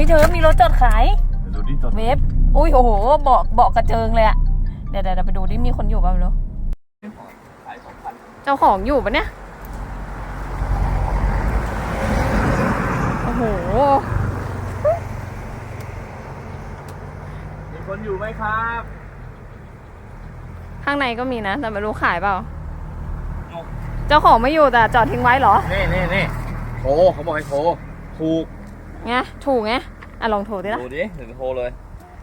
ฮ้ยเธอมีรถจอดขายเดี๋ยวดูดิจอดเวฟอุ้ยโอ้โหเบาะเบาะกระเจิงเลยอะเดี๋ยวเดี๋ยวเดี๋ยวไปดูดิมีคนอยู่บ้างไม่รู้ขายสองพันเจ้าของอยู่ปะเนี่ย โอ้โห มีคนอยู่ไหมครับ ข้างในก็มีนะ แต่ไม่รู้ขายเปล่า เจ้าของไม่อยู่แต่จอดทิ้งไว้เหรอ นี่นี่นี่โทรเขาบอกให้โทรถูก ไงถูกไงอะลองโทรดิละดูดิถึงโทรเลย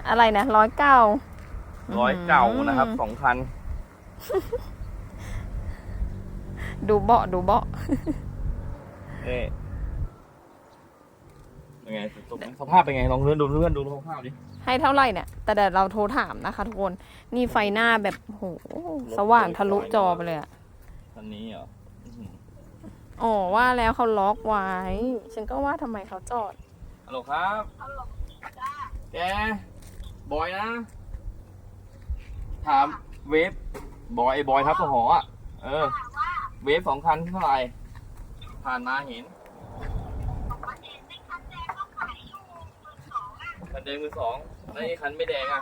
อะไรนะร้อยเก้าร้อยเก่านะครับสองคัน ดูเบาะดูเบาะนี่เป็นไงสภาพสภาพเป็นไงลองเพื่อนดูเพื่อนดูสภาพดิให้เท่าไหร่เนี่ย แต่เดี๋ยวเราโทรถามนะคะทุกคน นี่ไฟหน้าแบบโหสว่างทะลุจอไปเลยอะคันนี้เหรออื้อหืออ๋อว่าแล้วเขาล็อกไว้ ฉันก็ว่าทำไมเขาจอด ฮัลโหลครับแก บอยนะ ถามเวฟ บอยไอ้บอยทับสหออะ เออเวฟสองคันเท่าไหร่ ผ่านมาเห็นคันแดงมือสองแล้วไอ้คันไม่แดงอะ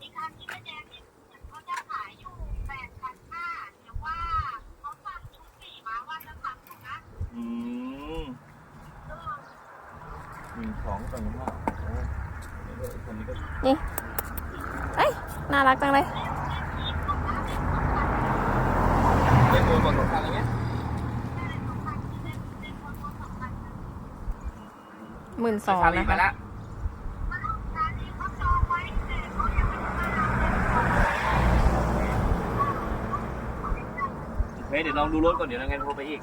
อีกคันที่ไม่แดงนี่เหมือนเขาจะขายอยู่แปดพันห้าเดี๋ยวว่าเขาสั่งชุดสี่มาว่าจะทำอยู่นะ อืม หนึ่งสองสองหาโอ้เดี๋ยวไอ้นนี้ก็เอ้ยน่ารักจังเลยเล่นโดนบอลสองคันอะไรเงี้ยหมื่นสองนะไปคะละร้านนี้เขาจองไว้แต่เขายังไม่เดี๋ยวลองดูรถก่อนเดี๋ยวยังไงโทรไปอีก